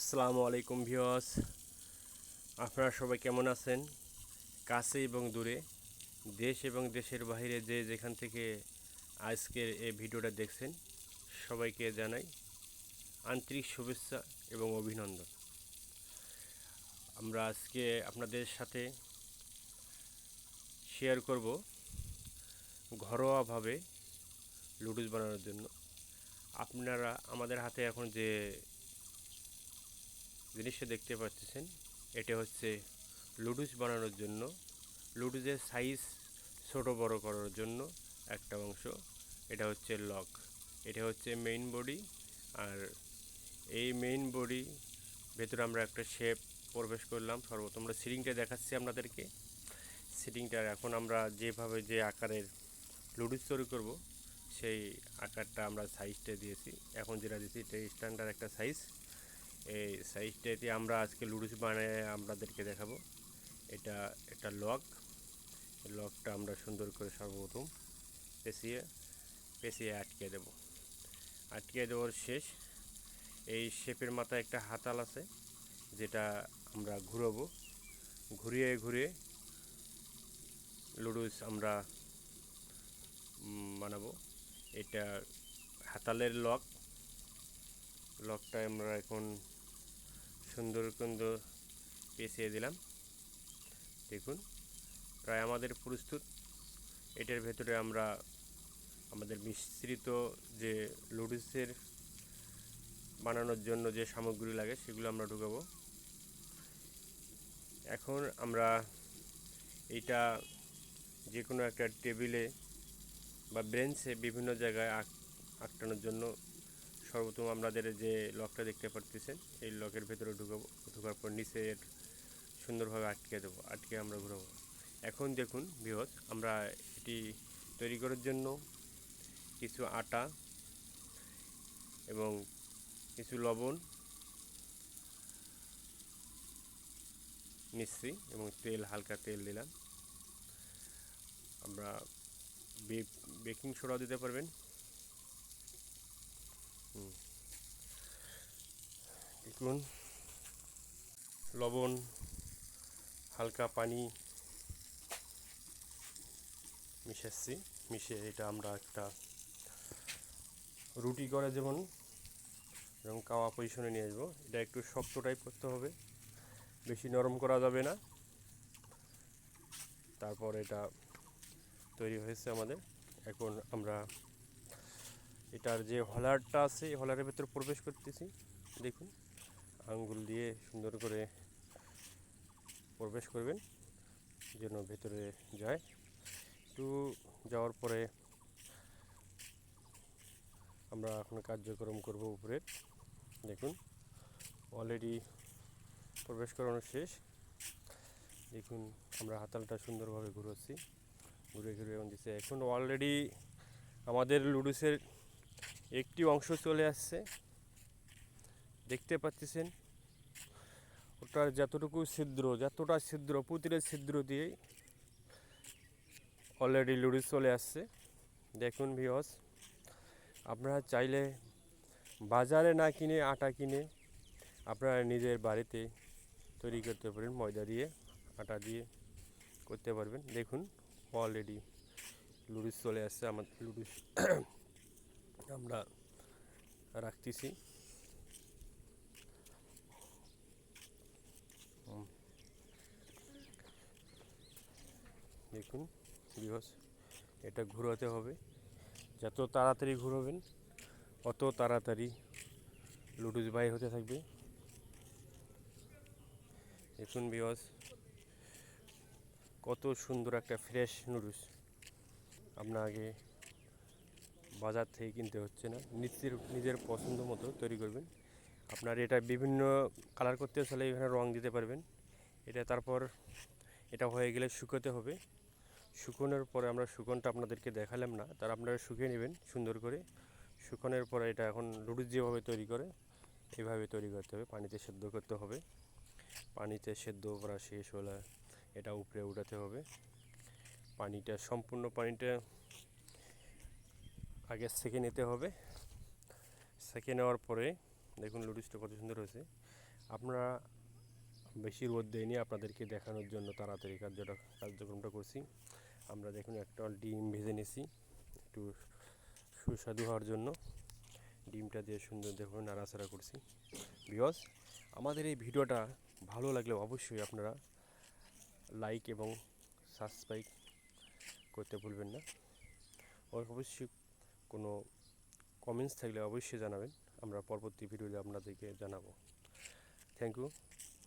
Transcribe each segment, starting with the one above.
আসসালামু আলাইকুম ভিওস আপনারা সবাই কেমন আছেন? কাছে এবং দূরে। দেশ এবং দেশের বাইরে যে যেখান থেকে আজকের এই ভিডিওটা দেখছেন, সবাইকে জানাই আন্তরিক শুভেচ্ছা এবং অভিনন্দন। আমরা আজকে আপনাদের সাথে শেয়ার করব ঘরোয়াভাবে লুডুস বানানোর জন্য। আপনারা আমাদের হাতে এখন যে জিনিসটা দেখতে পাচ্ছেন। এটা হচ্ছে লুডুস বানানোর জন্য। লুডুসের সাইজ ছোট বড় করার জন্য একটা অংশ। এটা হচ্ছে লক। এটা হচ্ছে মেইন বডি আর এই মেইন বডি ভেতরে আমরা একটা শেপ প্রবেশ করলাম। সর্বপ্রথম আমরা সিলিংটা দেখাচ্ছি আপনাদেরকে। সিলিংটার এখন আমরা যেভাবে যে আকারের লুডুস তৈরি করব, সেই আকারটা আমরা সাইজটা দিয়েছি। এখন যেটা দিয়েছি, এটা স্ট্যান্ডার্ড একটা সাইজ এই সাইজটাতে আমরা আজকে লুডুস বানিয়ে আপনাদেরকে দেখাবো। এটা একটা লক লকটা আমরা সুন্দর করে সর্বপ্রথম পেঁচিয়ে পেঁচিয়ে আটকে দেব। আটকে দেওয়ার শেষ। এই শেপের মাথায় একটা হাতাল আছে, যেটা আমরা ঘুরবো। ঘুরিয়ে ঘুরিয়ে লুডুস আমরা বানাবো। এটা হাতালের লক লকটা আমরা এখন সুন্দর সুন্দর পেঁচিয়ে দিলাম। দেখুন, প্রায় আমাদের প্রস্তুত। এটার ভেতরে আমরা আমাদের মিশ্রিত যে লুডুসের বানানোর জন্য যে সামগ্রী লাগে, সেগুলো আমরা ঢুকাবো। এখন আমরা এইটা যে কোনো একটা টেবিলে বা বেঞ্চে বিভিন্ন জায়গায় আঁক আটকানোর জন্য সর্বপ্রথম আপনাদের যে লকটা দেখতে পারতেছেন, এই লকের ভেতরে ঢুকাবো, ঢোকার পর নিচে সুন্দরভাবে আটকে দেবো, আটকে আমরা ঘুরাবো এখন দেখুন বৃহৎ, আমরা এটি তৈরি করার জন্য কিছু আটা এবং কিছু লবণ মিশ্রি এবং তেল, হালকা তেল দিলাম আমরা বেকিং সোডাও দিতে পারবেন। দেখুন লবণ, হালকা পানি মিশাচ্ছি। মিশিয়ে এটা আমরা একটা রুটি করে যেমন যেমন কাওয়া পজিশনে নিয়ে আসব। এটা একটু শক্ত টাইপ করতে হবে। বেশি নরম করা যাবে না। তারপর এটা তৈরি হয়েছে আমাদের। এখন আমরা এটার যে হলারটা আছে, এই হলারের ভেতরে প্রবেশ করতেছি। দেখুন, আঙ্গুল দিয়ে সুন্দর করে প্রবেশ করবেন, যেন ভেতরে যায়। একটু যাওয়ার পরে আমরা এখন কার্যক্রম করব উপরে দেখুন অলরেডি প্রবেশ করানো শেষ। দেখুন, আমরা হাতালটা সুন্দরভাবে ঘুরোচ্ছি। ঘুরে ঘুরে এবং দিচ্ছে। এখন অলরেডি আমাদের লুডুসের একটি অংশ চলে আসছে। দেখতে পাচ্ছেন, ওটার যতটুকু ছিদ্র, যতটা ছিদ্র প্রতিটা ছিদ্র দিয়েই অলরেডি লুডুস চলে আসছে। দেখুন ভিওস আপনারা চাইলে বাজারে না কিনে আটা কিনে আপনারা নিজের বাড়িতে তৈরি করতে পারেন, ময়দা দিয়ে, আটা দিয়ে করতে পারবেন। দেখুন অলরেডি লুডুস চলে আসছে, আমার লুডুস আমরা রাখতেছি। দেখুন বিহস এটা ঘুরাতে হবে। যত তাড়াতাড়ি ঘুরবেন, অত তাড়াতাড়ি লুডুস বাই হতে থাকবে। দেখুন বিহস কত সুন্দর একটা ফ্রেশ নুডলস আপনার আগে বাজার থেকে কিনতে হচ্ছে না। নিজের নিজের পছন্দ মতো তৈরি করবেন। আপনার এটা বিভিন্ন কালার করতে চাইলে এখানে রং দিতে পারবেন। এটা তারপর, এটা হয়ে গেলে শুকোতে হবে। শুকোনোর পরে আমরা শুকনটা আপনাদেরকে দেখালাম না, তার আপনারা শুকিয়ে নেবেন সুন্দর করে। শুকোনোর পরে এটা এখন লুডুস যেভাবে তৈরি করে, এভাবে তৈরি করতে হবে। পানিতে সেদ্ধ করতে হবে। পানিতে সেদ্ধ করা শেষ হলে এটা উপরে উঠাতে হবে। পানিটা, সম্পূর্ণ পানিটা আগে সেকে নিতে হবে। সেকে নেওয়ার পরে দেখুন লুডুসটা কত সুন্দর হয়েছে। আপনারা বেশি রোদ দেয়নি, আপনাদেরকে দেখানোর জন্য তাড়াতাড়ি কার্যটা, কার্যক্রমটা করছি। আমরা দেখুন একটা ডিম ভেজে নিছি একটু সুস্বাদু হওয়ার জন্য। ডিমটা দিয়ে সুন্দর দেখুন নাড়াচাড়া করছি। বিকজ আমাদের এই ভিডিওটা ভালো লাগলে অবশ্যই আপনারা লাইক এবং সাবস্ক্রাইব করতে ভুলবেন না। অবশ্যই কোনো কমেন্টস থাকলে অবশ্যই জানাবেন। আমরা পরবর্তী ভিডিওতে আপনাদেরকে জানাব। থ্যাংক ইউ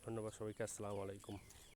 ধন্যবাদ সবাইকে। আসসালামু আলাইকুম।